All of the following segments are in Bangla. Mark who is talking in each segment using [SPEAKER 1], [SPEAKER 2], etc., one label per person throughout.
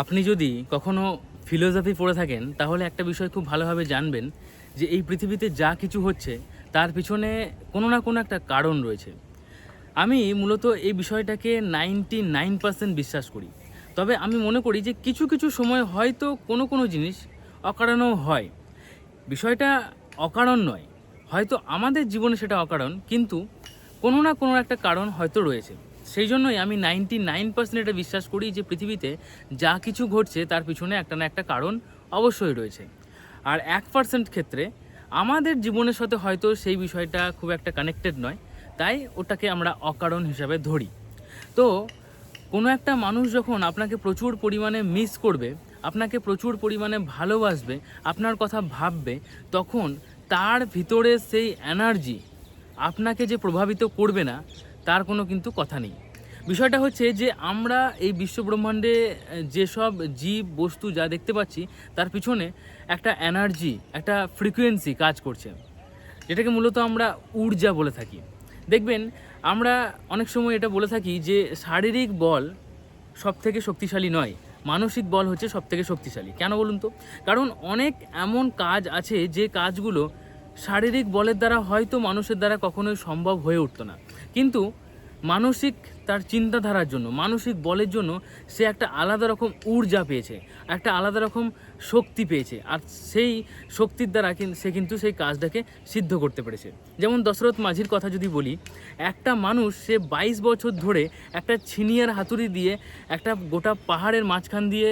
[SPEAKER 1] আপনি যদি কখনো ফিলোসফি পড়ে থাকেন, তাহলে একটা বিষয় খুব ভালোভাবে জানবেন যে এই পৃথিবীতে যা কিছু হচ্ছে, তার পিছনে কোনো না কোনো একটা কারণ রয়েছে। আমি মূলত এই বিষয়টাকে নাইনটি নাইন পার্সেন্ট বিশ্বাস করি। তবে আমি মনে করি যে কিছু কিছু সময় হয়তো কোনো কোনো জিনিস অকারণও হয়। বিষয়টা অকারণ নয়, হয়তো আমাদের জীবনে সেটা অকারণ, কিন্তু কোনো না কোনো একটা কারণ হয়তো রয়েছে। সেই জন্যই আমি নাইনটি নাইন পার্সেন্ট এটা বিশ্বাস করি যে পৃথিবীতে যা কিছু ঘটছে তার পিছনে একটা না একটা কারণ অবশ্যই রয়েছে। আর এক পার্সেন্ট ক্ষেত্রে আমাদের জীবনের সাথে হয়তো সেই বিষয়টা খুব একটা কানেক্টেড নয়, তাই ওটাকে আমরা অকারণ হিসাবে ধরি। তো কোনো একটা মানুষ যখন আপনাকে প্রচুর পরিমাণে মিস করবে, আপনাকে প্রচুর পরিমাণে ভালোবাসবে, আপনার কথা ভাববে, তখন তার ভিতরে সেই এনার্জি আপনাকে যে প্রভাবিত করবে না, তার কোনো কিন্তু কথা নেই। বিষয়টা হচ্ছে যে আমরা এই বিশ্বব্রহ্মাণ্ডে যেসব জীব, বস্তু যা দেখতে পাচ্ছি, তার পিছনে একটা এনার্জি একটা ফ্রিকোয়েন্সি কাজ করছে। যেটাকে মূলত আমরা ঊর্জা বলে থাকি। দেখবেন, আমরা অনেক সময় এটা বলে থাকি যে শারীরিক বল সব থেকে শক্তিশালী নয়। মানসিক বল হচ্ছে সব থেকে শক্তিশালী। কেন বলুন তো? কারণ অনেক এমন কাজ আছে যে কাজগুলো শারীরিক বলের দ্বারা হয়তো মানুষের দ্বারা কখনোই সম্ভব হয়ে উঠতো না। কিন্তু মানসিক তার চিন্তাধারার জন্য, মানসিক বলের জন্য সে একটা আলাদা রকম ঊর্জা পেয়েছে, একটা আলাদা রকম শক্তি পেয়েছে। আর সেই শক্তির দ্বারা সে কিন্তু সেই কাজটাকে সিদ্ধ করতে পেরেছে। যেমন দশরথ মাঝির কথা যদি বলি, একটা মানুষ সে বাইশ বছর ধরে একটা ছিনিয়ার হাতুড়ি দিয়ে একটা গোটা পাহাড়ের মাঝখান দিয়ে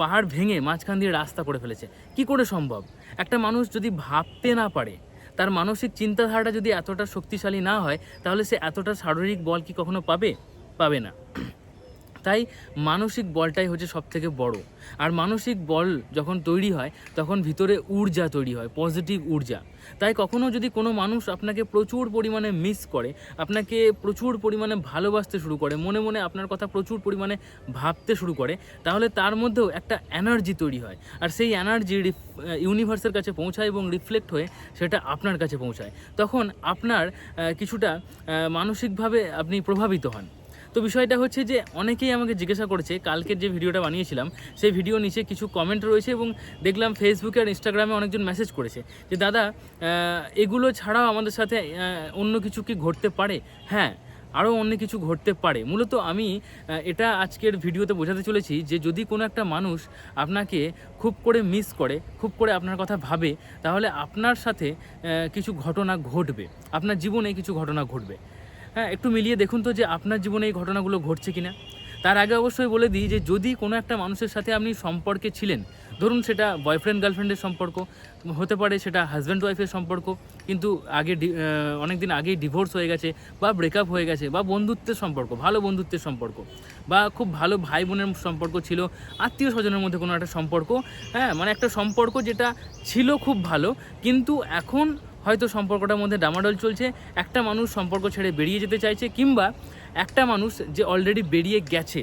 [SPEAKER 1] পাহাড় ভেঙে মাঝখান দিয়ে রাস্তা করে ফেলেছে। কি করে সম্ভব? একটা মানুষ যদি ভাবতে না পারে তার মানসিক চিন্তাধারাটা যদি এতটা শক্তিশালী না হয়, তাহলে সে এতটা শারীরিক বল কি কখনো পাবে? পাবে না। তাই মানসিক বলটাই হচ্ছে সব থেকে বড়। আর মানসিক বল যখন তৈরি হয়, তখন ভিতরে ঊর্জা তৈরি হয় পজিটিভ ঊর্জা। তাই কখনও যদি কোনো মানুষ আপনাকে প্রচুর পরিমাণে মিস করে, আপনাকে প্রচুর পরিমাণে ভালোবাসতে শুরু করে, মনে মনে আপনার কথা প্রচুর পরিমাণে ভাবতে শুরু করে, তাহলে তার মধ্যেও একটা এনার্জি তৈরি হয়। আর সেই এনার্জি ইউনিভার্সের কাছে পৌঁছায় এবং রিফ্লেক্ট হয়ে সেটা আপনার কাছে পৌঁছায়। তখন আপনার কিছুটা মানসিকভাবে আপনি প্রভাবিত হন। তো বিষয়টা হচ্ছে যে অনেকেই আমাকে জিজ্ঞাসা করেছে কালকের যে ভিডিওটা বানিয়েছিলাম, সেই ভিডিও নিচে কিছু কমেন্ট রয়েছে এবং দেখলাম ফেসবুকে আর ইনস্টাগ্রামে অনেকজন মেসেজ করেছে যে, দাদা এগুলো ছাড়াও আমাদের সাথে অন্য কিছু কি ঘটতে পারে? হ্যাঁ আরও অন্য কিছু ঘটতে পারে। মূলত আমি এটা আজকের ভিডিওতে বোঝাতে চলেছি যে, যদি কোনো একটা মানুষ আপনাকে খুব করে মিস করে, খুব করে আপনার কথা ভাবে, তাহলে আপনার সাথে কিছু ঘটনা ঘটবে। আপনার জীবনে কিছু ঘটনা ঘটবে। হ্যাঁ একটু মিলিয়ে দেখুন তো যে আপনার জীবনে এই ঘটনাগুলো ঘটছে কিনা। তার আগে অবশ্যই বলে দিই যে যদি কোনো একটা মানুষের সাথে আপনি সম্পর্কে ছিলেন, ধরুন সেটা বয়ফ্রেন্ড গার্লফ্রেন্ডের সম্পর্ক, হতে পারে সেটা হাজব্যান্ড ওয়াইফের সম্পর্ক, কিন্তু আগে অনেক দিন আগেই ডিভোর্স হয়ে গেছে বা ব্রেকআপ হয়ে গেছে বা বন্ধুত্বের সম্পর্ক, ভালো বন্ধুত্বের সম্পর্ক বা খুব ভালো ভাই বোনের সম্পর্ক ছিল আত্মীয় স্বজনের মধ্যে কোনো একটা সম্পর্ক হ্যাঁ মানে একটা সম্পর্ক যেটা ছিল খুব ভালো, কিন্তু এখন হয়তো সম্পর্কটার মধ্যে ডামাডোল চলছে, একটা মানুষ সম্পর্ক ছেড়ে বেরিয়ে যেতে চাইছে, কিংবা একটা মানুষ যে অলরেডি বেরিয়ে গেছে।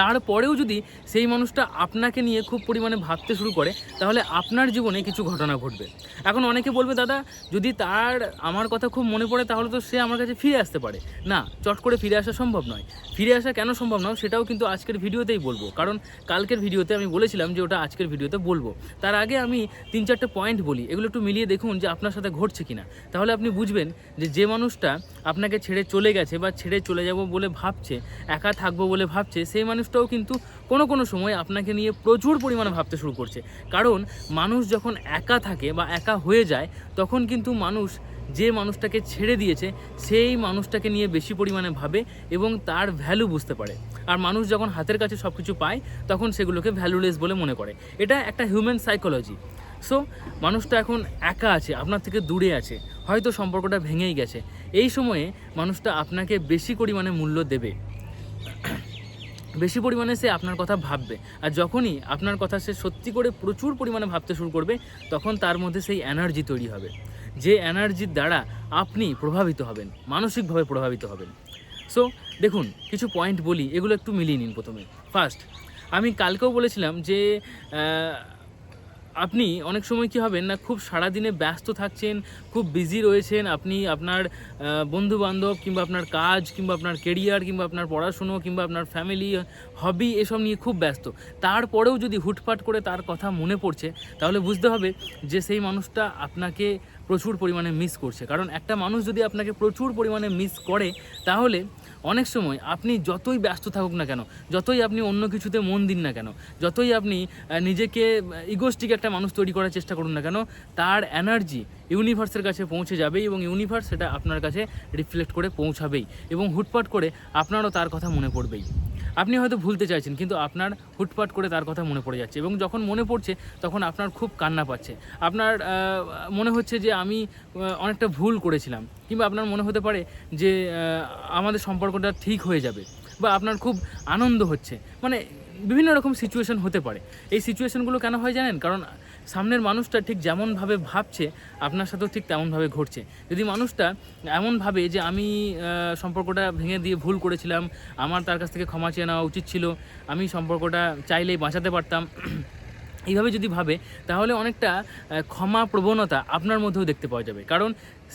[SPEAKER 1] তারপরেও যদি সেই মানুষটা আপনাকে নিয়ে খুব পরিমাণে ভাবতে শুরু করে, তাহলে আপনার জীবনে কিছু ঘটনা ঘটবে। এখন অনেকে বলবে, দাদা, যদি তার, আমার কথা খুব মনে পড়ে, তাহলে তো সে আমার কাছে ফিরে আসতে পারে। না, চট করে ফিরে আসা সম্ভব নয়। ফিরে আসা কেন সম্ভব নয়, সেটাও কিন্তু আজকের ভিডিওতেই বলব। কারণ কালকের ভিডিওতে আমি বলেছিলাম যে ওটা আজকের ভিডিওতে বলব। তার আগে আমি তিন চারটে পয়েন্ট বলি। এগুলো একটু মিলিয়ে দেখুন যে আপনার সাথে ঘটছে কিনা। তাহলে আপনি বুঝবেন যে যে মানুষটা আপনাকে ছেড়ে চলে গেছে বা ছেড়ে চলে যাব বলে ভাবছে, একা থাকব বলে ভাবছে, সেই মানুষটাও কিন্তু কোনো কোনো সময় আপনাকে নিয়ে প্রচুর পরিমাণে ভাবতে শুরু করছে। কারণ মানুষ যখন একা থাকে বা একা হয়ে যায়, তখন কিন্তু মানুষ যে মানুষটাকে ছেড়ে দিয়েছে, সেই মানুষটাকে নিয়ে বেশি পরিমাণে ভাবে এবং তার ভ্যালু বুঝতে পারে। আর মানুষ যখন হাতের কাছে সব কিছু পায়, তখন সেগুলোকে ভ্যালুলেস বলে মনে করে। এটা একটা হিউম্যান সাইকোলজি সো মানুষটা এখন একা আছে, আপনার থেকে দূরে আছে, হয়তো সম্পর্কটা ভেঙেই গেছে। এই সময়ে মানুষটা আপনাকে বেশি পরিমাণে মূল্য দেবে। বেশি পরিমাণে সে আপনার কথা ভাববে। আর যখনই আপনার কথা সে সত্যি করে প্রচুর পরিমাণে ভাবতে শুরু করবে, তখন তার মধ্যে সেই এনার্জি তৈরি হবে। যে এনার্জির দ্বারা আপনি প্রভাবিত হবেন, মানসিকভাবে প্রভাবিত হবেন। সো দেখুন, কিছু পয়েন্ট বলি, এগুলো একটু মিলিয়ে নিন প্রথমে। ফার্স্ট আমি কালকেও বলেছিলাম যে আপনি অনেক সময় কি হবেন না, খুব সারাদিনে ব্যস্ত থাকছেন, খুব বিজি রয়েছেন, আপনি আপনার বন্ধু বান্ধব কিংবা আপনার কাজ কিংবা আপনার কেরিয়ার কিংবা আপনার পড়াশুনো কিংবা আপনার ফ্যামিলি হবি এসব নিয়ে খুব ব্যস্ত। তারপরেও যদি হুটপাট করে তার কথা মনে পড়ছে, তাহলে বুঝতে হবে যে সেই মানুষটা আপনাকে প্রচুর পরিমাণে মিস করছে। কারণ একটা মানুষ যদি আপনাকে প্রচুর পরিমাণে মিস করে, তাহলে অনেক সময় আপনি যতই ব্যস্ত থাকুক না কেন, যতই আপনি অন্য কিছুতে মন দিন না কেন, যতই আপনি নিজেকে ইগোস্টিক একটা মানুষ তৈরি করার চেষ্টা করুন না কেন, তার এনার্জি ইউনিভার্সের কাছে পৌঁছে যাবেই এবং ইউনিভার্স সেটা আপনার কাছে রিফ্লেক্ট করে পৌঁছাবেই এবং হুটপাট করে আপনারও তার কথা মনে পড়বেই। আপনি হয়তো ভুলতে চাইছেন, কিন্তু আপনার হুটপাট করে তার কথা মনে পড়ে যাচ্ছে এবং যখন মনে পড়ছে, তখন আপনার খুব কান্না পাচ্ছে। আপনার মনে হচ্ছে যে আমি অনেকটা ভুল করেছিলাম, কিংবা আপনার মনে হতে পারে যে আমাদের সম্পর্কটা ঠিক হয়ে যাবে বা আপনার খুব আনন্দ হচ্ছে। মানে বিভিন্ন রকম সিচুয়েশন হতে পারে। এই সিচুয়েশনগুলো কেন হয় জানেন? কারণ সামনের মানুষটা ঠিক যেমনভাবে ভাবছে, আপনার সাথেও ঠিক তেমনভাবে ঘটছে। যদি মানুষটা এমনভাবে যে আমি সম্পর্কটা ভেঙে দিয়ে ভুল করেছিলাম, আমার তার কাছ থেকে ক্ষমা চেয়ে নেওয়া উচিত ছিল, আমি সম্পর্কটা চাইলেই বাঁচাতে পারতাম, এইভাবে যদি ভাবে, তাহলে অনেকটা ক্ষমা প্রবণতা আপনার মধ্যেও দেখতে পাওয়া যাবে। কারণ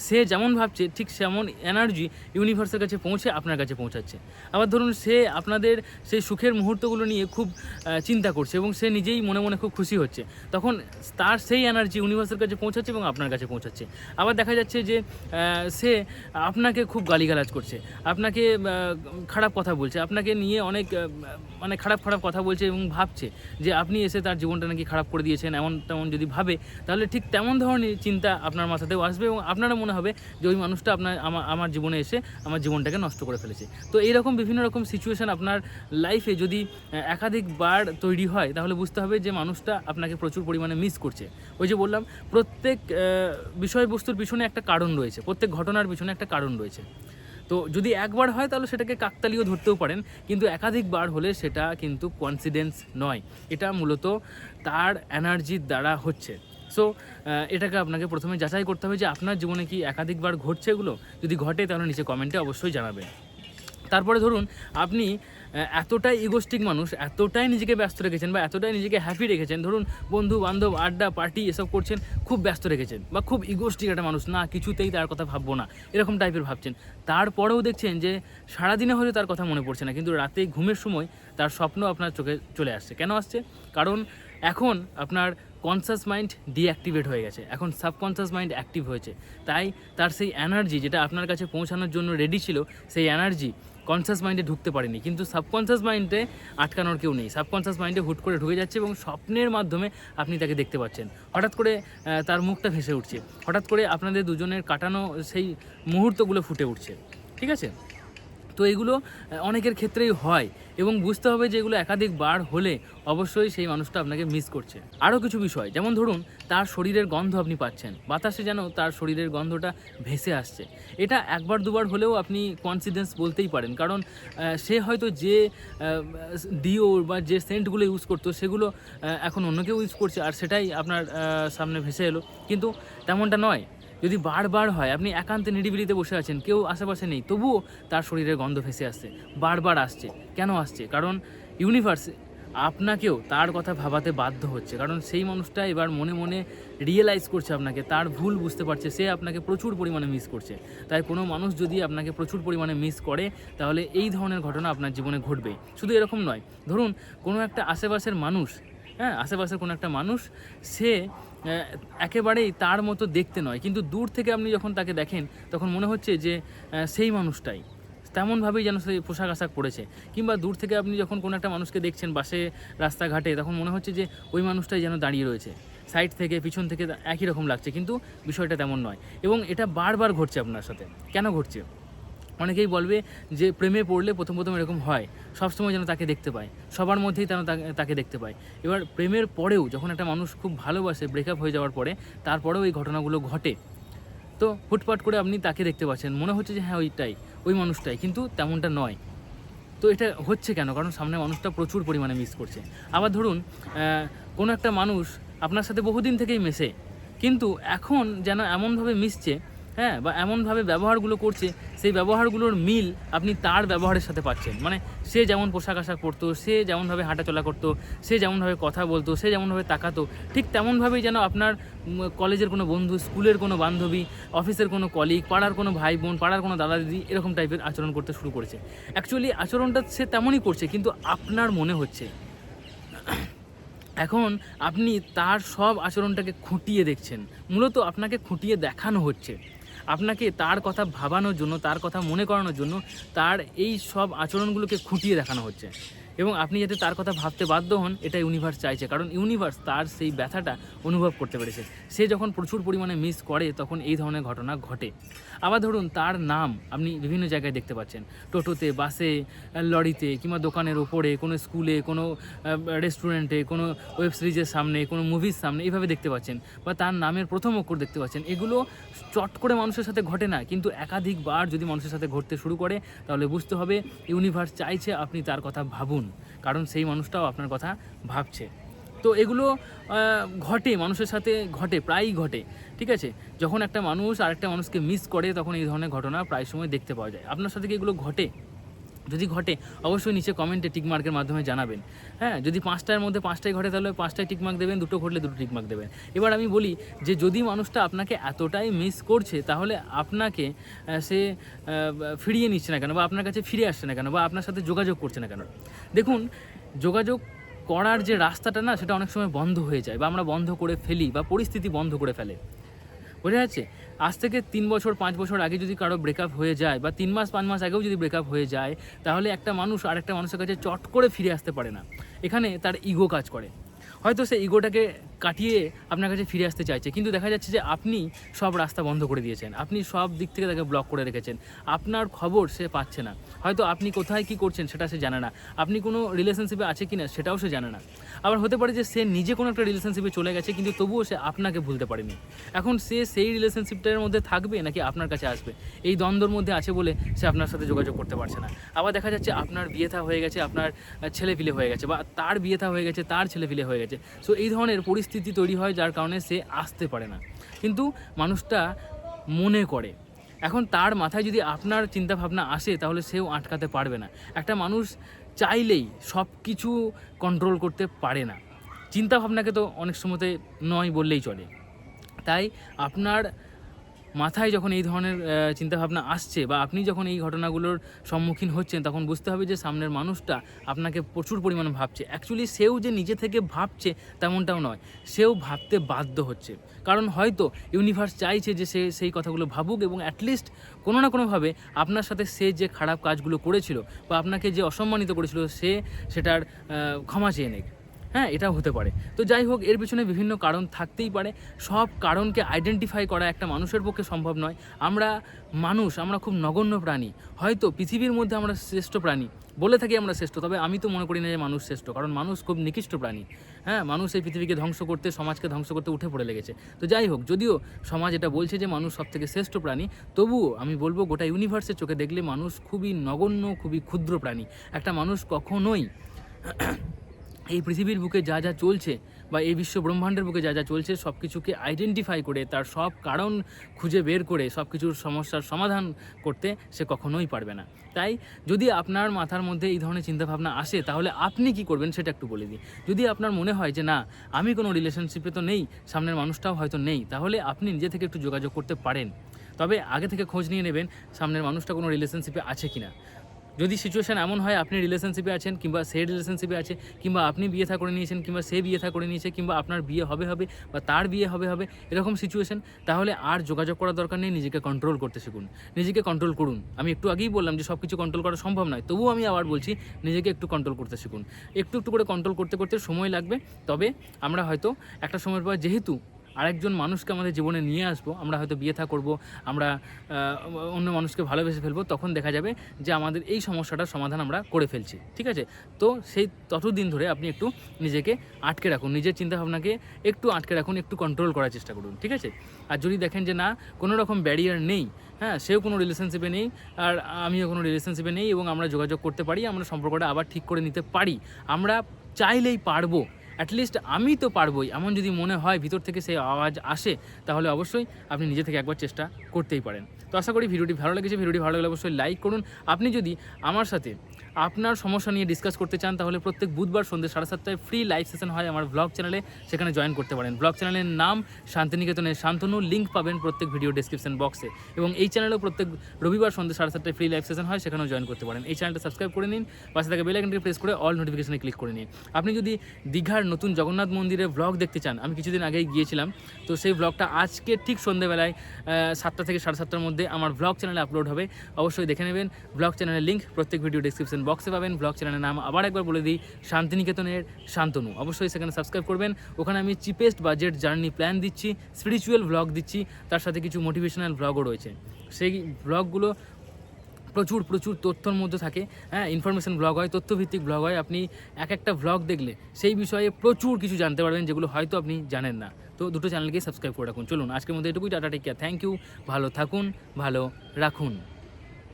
[SPEAKER 1] সে যেমন ভাবছে, ঠিক সেমন এনার্জি ইউনিভার্সের কাছে পৌঁছে আপনার কাছে পৌঁছাচ্ছে। আবার ধরুন সে আপনাদের সেই সুখের মুহূর্তগুলো নিয়ে খুব চিন্তা করছে এবং সে নিজেই মনে মনে খুব খুশি হচ্ছে। তখন তার সেই এনার্জি ইউনিভার্সের কাছে পৌঁছাচ্ছে এবং আপনার কাছে পৌঁছাচ্ছে। আবার দেখা যাচ্ছে যে সে আপনাকে খুব গালিগালাজ করছে, আপনাকে খারাপ কথা বলছে, আপনাকে নিয়ে অনেক মানে খারাপ খারাপ কথা বলছে এবং ভাবছে যে আপনি এসে তার জীবনটা নাকি খারাপ করে দিয়েছেন, এমন তেমন যদি ভাবে, তাহলে ঠিক তেমন ধরনের চিন্তা আপনার মাথাতেও আসবে এবং আপনারও মনে হবে যে ওই মানুষটা আপনার আমার জীবনে এসে আমার জীবনটাকে নষ্ট করে ফেলেছে। তো এইরকম বিভিন্ন রকম সিচুয়েশন আপনার লাইফে যদি আহ, একাধিকবার তৈরি হয় তাহলে বুঝতে হবে যে মানুষটা আপনাকে প্রচুর পরিমাণে মিস করছে। ওই যে বললাম প্রত্যেক বিষয়বস্তুর পিছনে একটা কারণ রয়েছে প্রত্যেক ঘটনার পিছনে একটা কারণ রয়েছে। তো যদি একবার হয় তাহলে সেটাকে কাকতালিও ধরতেও পারেন কিন্তু একাধিকবার হলে সেটা কিন্তু কনফিডেন্স নয়। এটা মূলত তার এনার্জির দ্বারা হচ্ছে। সো এটাকে আপনাকে প্রথমে যাচাই করতে হবে যে আপনার জীবনে কি একাধিকবার ঘটছে এগুলো। যদি ঘটে, তাহলে নিচে কমেন্টে অবশ্যই জানাবেন। তারপরে ধরুন, আপনি এতটাই ইগোস্টিক মানুষ, এতটাই নিজেকে ব্যস্ত রেখেছেন বা এতটাই নিজেকে হ্যাপি রেখেছেন, ধরুন বন্ধু বান্ধব আড্ডা পার্টি এসব করছেন, খুব ব্যস্ত রেখেছেন বা খুব ইগোস্টিক একটা মানুষ, না, কিছুতেই তার কথা ভাববো না, এরকম টাইপের ভাবছেন। তারপরেও দেখছেন যে সারাদিনে হয়তো তার কথা মনে পড়ছে না, কিন্তু রাতে ঘুমের সময় তার স্বপ্ন আপনার চোখে চলে আসছে। কেন আসছে? কারণ এখন আপনার কনসাস মাইন্ড ডিঅ্যাক্টিভেট হয়ে গেছে। এখন সাবকনসাস মাইন্ড অ্যাক্টিভ হয়েছে। তাই তার সেই এনার্জি যেটা আপনার কাছে পৌঁছানোর জন্য রেডি ছিল, সেই এনার্জি কনসাস মাইন্ডে ঢুকতে পারেনি। কিন্তু সাবকনসাস মাইন্ডে আটকানোর কেউ নেই। সাবকনসাস মাইন্ডে হুট করে ঢুকে যাচ্ছে এবং স্বপ্নের মাধ্যমে আপনি তাকে দেখতে পাচ্ছেন। হঠাৎ করে তার মুখটা ভেসে উঠছে। হঠাৎ করে আপনাদের দুজনের কাটানো সেই মুহূর্তগুলো ফুটে উঠছে। ঠিক আছে? তো এগুলো অনেকের ক্ষেত্রেই হয় এবং বুঝতে হবে যে এগুলো একাধিক বার হলে অবশ্যই সেই মানুষটা আপনাকে মিস করছে। আরও কিছু বিষয়, যেমন ধরুন তার শরীরের গন্ধ আপনি পাচ্ছেন, বাতাসে যেন তার শরীরের গন্ধটা ভেসে আসছে। এটা একবার দুবার হলেও আপনি কনফিডেন্স বলতেই পারেন, কারণ সে হয়তো যে ডিও বা যে সেন্টগুলো ইউজ করতো, সেগুলো এখন অন্য কেউ ইউজ করছে, আর সেটাই আপনার সামনে ভেসে এলো। কিন্তু তেমনটা নয় যদি বারবার হয়, আপনি একান্তে নিরিবিলিতে বসে আছেন, কেউ আশেপাশে নেই, তবুও তার শরীরে গন্ধ ভেসে আসছে, বারবার আসছে। কেন আসছে? কারণ ইউনিভার্স আপনাকেও তার কথা ভাবাতে বাধ্য হচ্ছে। কারণ সেই মানুষটা এবার মনে মনে রিয়েলাইজ করছে আপনাকে, তার ভুল বুঝতে পারছে, সে আপনাকে প্রচুর পরিমাণে মিস করছে। তাই কোনো মানুষ যদি আপনাকে প্রচুর পরিমাণে মিস করে, তাহলে এই ধরনের ঘটনা আপনার জীবনে ঘটবে শুধু এরকম নয়, ধরুন কোনো একটা আশেপাশের মানুষ হ্যাঁ আশেপাশের কোনো একটা মানুষ, সে একেবারেই তার মতো দেখতে নয়। কিন্তু দূর থেকে আপনি যখন তাকে দেখেন, তখন মনে হচ্ছে যে সেই মানুষটাই। তেমনভাবেই যেন সেই পোশাক আশাক পড়েছে কিংবা দূর থেকে আপনি যখন কোনো একটা মানুষকে দেখছেন বাসে, রাস্তাঘাটে, তখন মনে হচ্ছে যে, ওই মানুষটাই যেন দাঁড়িয়ে রয়েছে। সাইড থেকে, পিছন থেকে, একই রকম লাগছে। কিন্তু বিষয়টা তেমন নয়। এবং এটা বারবার ঘটছে আপনার সাথে। কেন ঘটছে? অনেকেই বলবে যে প্রেমে পড়লে প্রথম প্রথম এরকম হয়। সবসময় যেন তাকে দেখতে পায়। সবার মধ্যেই যেন তাকে- দেখতে পায়। এবার প্রেমের পরেও যখন একটা মানুষ খুব ভালোবাসে ব্রেকআপ হয়ে যাওয়ার পরে, তারপরেও এই ঘটনাগুলো ঘটে। তো হুটপাট করে আপনি তাকে দেখতে পাচ্ছেন। মনে হচ্ছে যে হ্যাঁ ওইটাই, ওই মানুষটাই। কিন্তু তেমনটা নয়। তো এটা হচ্ছে কেন? কারণ সামনে মানুষটা প্রচুর পরিমাণে মিস করছে। আবার ধরুন কোনো একটা মানুষ আপনার সাথে বহুদিন থেকেই মেশে। কিন্তু এখন যেন এমনভাবে মিশছে হ্যাঁ বা এমনভাবে ব্যবহারগুলো করছে সেই ব্যবহারগুলোর মিল আপনি তার ব্যবহারের সাথে পাচ্ছেন। মানে সে যেমন পোশাক আশাক পরতো, সে যেমনভাবে হাঁটাচলা করতো, সে যেমনভাবে কথা বলতো, সে যেমনভাবে তাকাতো, ঠিক তেমনভাবেই যেন আপনার কলেজের কোনো বন্ধু, স্কুলের কোনো বান্ধবী, অফিসের কোনো কলিগ পাড়ার কোনো ভাই বোন, পাড়ার কোনো দাদা দিদি এরকম টাইপের আচরণ করতে শুরু করেছে। অ্যাকচুয়ালি আচরণটা সে তেমনই করছে, কিন্তু আপনার মনে হচ্ছে। এখন আপনি তার সব আচরণটাকে খুঁটিয়ে দেখছেন। মূলত আপনাকে খুঁটিয়ে দেখানো হচ্ছে। আপনাকে তার কথা ভাবানোর জন্য, তার কথা মনে করানোর জন্য তার এই সব আচরণগুলোকে খুঁটিয়ে দেখানো হচ্ছে। এবং আপনি যাতে তার কথা ভাবতে বাধ্য হন এটা ইউনিভার্স চাইছে। কারণ ইউনিভার্স তার সেই ব্যথাটা অনুভব করতে পেরেছে। সে যখন প্রচুর পরিমাণে মিস করে, তখন এই ধরনের ঘটনা ঘটে। আবার ধরুন, তার নাম আপনি বিভিন্ন জায়গায় দেখতে পাচ্ছেন। টোটোতে, বাসে, লরিতে কিংবা দোকানের ওপরে, কোনো স্কুলে, কোনো রেস্টুরেন্টে কোনো ওয়েব সিরিজের সামনে, কোনো মুভির সামনে এইভাবে দেখতে পাচ্ছেন। বা তার নামের প্রথম অক্ষর দেখতে পাচ্ছেন। এগুলো চট করে মানুষের সাথে ঘটে না, কিন্তু একাধিকবার যদি মানুষের সাথে ঘটতে শুরু করে, তাহলে বুঝতে হবে ইউনিভার্স চাইছে আপনি তার কথা ভাবুন। কারণ সেই মানুষটাও আপনার কথা ভাবছে। তো এগুলো ঘটে, মানুষের সাথে ঘটে, প্রায়ই ঘটে, ঠিক আছে? যখন একটা মানুষ আরেকটা মানুষকে মিস করে, তখন এই ধরনের ঘটনা প্রায় সময় দেখতে পাওয়া যায়। আপনার সাথে কি এগুলো ঘটে? যদি ঘটে, অবশ্যই নিচে কমেন্টে টিকমার্কের মাধ্যমে জানাবেন। হ্যাঁ যদি পাঁচটার মধ্যে পাঁচটাই ঘটে, তাহলে পাঁচটায় টিকমার্ক দেবেন, দুটো ঘটলে দুটো টিকমার্ক দেবেন। এবার আমি বলি যে, যদি মানুষটা আপনাকে এতটাই মিস করছে, তাহলে আপনাকে সে ফিরিয়ে নিচ্ছে না কেন, বা আপনার কাছে ফিরে আসছে না কেন, বা আপনার সাথে যোগাযোগ করছে না কেন? দেখুন, যোগাযোগ করার যে রাস্তাটা না, সেটা অনেক সময় বন্ধ হয়ে যায়, বা আমরা বন্ধ করে ফেলি, বা পরিস্থিতি বন্ধ করে ফেলে। বোঝা যাচ্ছে? আজ থেকে তিন বছর, পাঁচ বছর আগে যদি কারও ব্রেকআপ হয়ে যায় বা তিন মাস, পাঁচ মাস আগেও যদি ব্রেকআপ হয়ে যায়, তাহলে একটা মানুষ আর একটা মানুষের কাছে চট করে ফিরে আসতে পারে না। এখানে তার ইগো কাজ করে। হয়তো সে ইগোটাকে কাটিয়ে আপনার কাছে ফিরে আসতে চাইছে। কিন্তু দেখা যাচ্ছে যে আপনি সব রাস্তা বন্ধ করে দিয়েছেন। আপনি সব দিক থেকে তাকে ব্লক করে রেখেছেন। আপনার খবর সে পাচ্ছে না। হয়তো আপনি কোথায় কি করছেন সেটা সে জানে না। আপনি কোনো রিলেশনশিপে আছে কি না সেটাও সে জানে না। আবার হতে পারে যে সে নিজে কোনো একটা রিলেশনশিপে চলে গেছে, কিন্তু তবুও সে আপনাকে ভুলতে পারেনি। এখন সে সেই রিলেশনশিপটার মধ্যে থাকবে নাকি আপনার কাছে আসবে? এই দ্বন্দ্বর মধ্যে আছে বলে সে আপনার সাথে যোগাযোগ করতে পারছে না। আবার দেখা যাচ্ছে আপনার বিয়ে থা হয়ে গেছে, আপনার ছেলে পিলে হয়ে গেছে বা তার বিয়ে থা হয়ে গেছে, তার ছেলে পিলে হয়ে গেছে। সো এই ধরনের পরিস্থিতি তৈরি হয় যার কারণে সে আসতে পারে না। কিন্তু মানুষটা মনে করে। এখন তার মাথায় যদি আপনার চিন্তাভাবনা আসে, তাহলে সেও আটকাতে পারবে না। একটা মানুষ চাইলেই সব কিছু কন্ট্রোল করতে পারে না। চিন্তাভাবনাকে তো অনেক সময়তে নয় বললেই চলে। তাই আপনার মাথায় যখন এই ধরনের চিন্তাভাবনা আসছে বা আপনি যখন এই ঘটনাগুলোর সম্মুখীন হচ্ছেন, তখন বুঝতে হবে যে সামনের মানুষটা আপনাকে প্রচুর পরিমাণে ভাবছে। অ্যাকচুয়ালি সেও যে নিজে থেকে ভাবছে তেমনটাও নয়। সেও ভাবতে বাধ্য হচ্ছে। কারণ হয়তো ইউনিভার্স চাইছে যে সে সেই কথাগুলো ভাবুক এবং অ্যাটলিস্ট কোনো না কোনোভাবে আপনার সাথে সে যে খারাপ কাজগুলো করেছিল বা আপনাকে যে অসম্মানিত করেছিল, সে সেটার ক্ষমা চেয়ে নেক। হ্যাঁ এটাও হতে পারে। তো যাই হোক, এর পিছনে বিভিন্ন কারণ থাকতেই পারে। সব কারণকে আইডেন্টিফাই করা একটা মানুষের পক্ষে সম্ভব নয়। আমরা মানুষ, আমরা খুব নগণ্য প্রাণী। হয়তো পৃথিবীর মধ্যে আমরা শ্রেষ্ঠ প্রাণী। বলে থাকি আমরা শ্রেষ্ঠ, তবে আমি তো মনে করি না যে মানুষ শ্রেষ্ঠ, কারণ মানুষ খুব নিকৃষ্ট প্রাণী। হ্যাঁ মানুষ এই পৃথিবীকে ধ্বংস করতে, সমাজকে ধ্বংস করতে উঠে পড়ে লেগেছে। তো যাই হোক, যদিও সমাজ এটা বলছে যে মানুষ সব থেকে শ্রেষ্ঠ প্রাণী, তবুও আমি বলব গোটা ইউনিভার্সের চোখে দেখলে মানুষ খুবই নগণ্য, খুবই ক্ষুদ্র প্রাণী। একটা মানুষ কখনোই এই পৃথিবীর বুকে যা যা চলছে বা এই বিশ্ব ব্রহ্মাণ্ডের বুকে যা যা চলছে সব কিছুকে আইডেন্টিফাই করে, তার সব কারণ খুঁজে বের করে সব কিছুর সমস্যার সমাধান করতে সে কখনোই পারবে না। তাই যদি আপনার মাথার মধ্যে এই ধরনের চিন্তাভাবনা আসে, তাহলে আপনি কি করবেন সেটা একটু বলে দিই। যদি আপনার মনে হয় যে, না, আমি কোনো রিলেশনশিপে তো নেই, সামনের মানুষটাও হয়তো নেই, তাহলে আপনি নিজে থেকে একটু যোগাযোগ করতে পারেন। তবে আগে থেকে খোঁজ নিয়ে নেবেন সামনের মানুষটা কোনো রিলেশনশিপে আছে কিনা। যদি সিচুয়েশন এমন হয়, আপনি রিলেশনশিপে আছেন কিংবা সে রিলেশনশিপে আছে, কিংবা আপনি বিয়ে থা করে নিয়েছেন, কিংবা সে বিয়ে থা করে নিয়েছে, কিংবা আপনার বিয়ে হবে হবে বা তার বিয়ে হবে হবে, এরকম সিচুয়েশন তাহলে আর যোগাযোগ করার দরকার নেই, নিজেকে কন্ট্রোল করতে শিখুন। নিজেকে কন্ট্রোল করুন। আমি একটু আগেই বললাম যে সব কিছু কন্ট্রোল করা সম্ভব নয়, তবুও আমি আবার বলছি, নিজেকে একটু কন্ট্রোল করতে শিখুন। একটু একটু করে কন্ট্রোল করতে করতে সময় লাগবে, তবে আমরা হয়তো একটা সময়ের পর, যেহেতু আরেকজন মানুষকে আমাদের জীবনে নিয়ে আসব, আমরা হয়তো বিয়ে থা করব, আমরা অন্য মানুষকে ভালোবেসে ফেলব, তখন দেখা যাবে যে আমাদের এই সমস্যাটার সমাধান আমরা করে ফেলছি, ঠিক আছে? তো সেই ততদিন ধরে আপনি একটু নিজেকে আটকে রাখুন, নিজের চিন্তাভাবনাকে একটু আটকে রাখুন, একটু কন্ট্রোল করার চেষ্টা করুন, ঠিক আছে? আর যদি দেখেন যে না, কোনো রকম ব্যারিয়ার নেই হ্যাঁ সেও কোনো রিলেশনশিপে নেই, আর আমিও কোনো রিলেশনশিপে নেই এবং আমরা যোগাযোগ করতে পারি, আমরা সম্পর্কটা আবার ঠিক করে নিতে পারি, আমরা চাইলেই পারব অ্যাটলিস্ট আমি তো পারবোই। এমন যদি মনে হয় ভিতর থেকে সেই আওয়াজ আসে, তাহলে অবশ্যই আপনি নিজে থেকে একবার চেষ্টা করতেই পারেন। তো আশা করি ভিডিওটি ভালো লেগেছে। ভিডিওটি ভালো লাগলে অবশ্যই লাইক করুন। আপনি যদি আমার সাথে আপনার সমস্যা নিয়ে ডিসকাস করতে চান, তাহলে প্রত্যেক বুধবার সন্ধ্যে সাড়ে সাতটায় ফ্রি লাইভ সেশন হয় আমার ব্লগ চ্যানেলে সেখানে জয়েন করতে পারেন। ব্লগ চ্যানেলের নাম শান্তিনিকেতনের শান্তনু। লিঙ্ক পাবেন প্রত্যেক ভিডিও ডিসক্রিপশন বক্সে এবং এই চ্যানেলেও প্রত্যেক রবিবার সন্ধ্যে সাড়ে সাতটায় ফ্রি লাইভ সেশন হয়, সেখানেও জয়েন করতে পারেন। এই চ্যানেলটা সাবস্ক্রাইব করে নিন, পাশে থাকা বেল আইকনটি প্রেস করে অল নোটিফিকেশনে ক্লিক করে নিন। আপনি যদি দীঘার নতুন জগন্নাথ মন্দিরের ব্লগ দেখতে চান, আমি কিছুদিন আগেই গিয়েছিলাম, তো সেই ব্লগটা আজকে ঠিক সন্ধ্যেবেলায় সাতটা থেকে সাড়ে সাতটার মধ্যে আমার ব্লগ চ্যানেলে আপলোড হবে। অবশ্যই দেখে নেবেন। ব্লগ চ্যানেলের লিঙ্ক প্রত্যেক ভিডিও ডিসক্রিপশন বক্সে পাবেন ব্লগ চ্যানেলের নাম। আবার একবার বলে দিই, শান্তিনিকেতনের শান্তনু। অবশ্যই সেখানে সাবস্ক্রাইব করবেন। ওখানে আমি চিপেস্ট বাজেট জার্নি প্ল্যান দিচ্ছি স্পিরিচুয়াল ব্লগ দিচ্ছি, তার সাথে কিছু মোটিভেশনাল ব্লগও রয়েছে। সেই ব্লগগুলো প্রচুর প্রচুর তথ্যর মধ্যে থাকে। হ্যাঁ ইনফরমেশন ব্লগ হয়, তথ্যভিত্তিক ব্লগ হয়। আপনি এক একটা ব্লগ দেখলে সেই বিষয়ে প্রচুর কিছু জানতে পারবেন, যেগুলো হয়তো আপনি জানেন না। তো দুটো চ্যানেলকে সাবস্ক্রাইব করে রাখুন। চলুন, আজকের মধ্যে এটুকুই। Tata take care thank you ভালো থাকুন, ভালো রাখুন।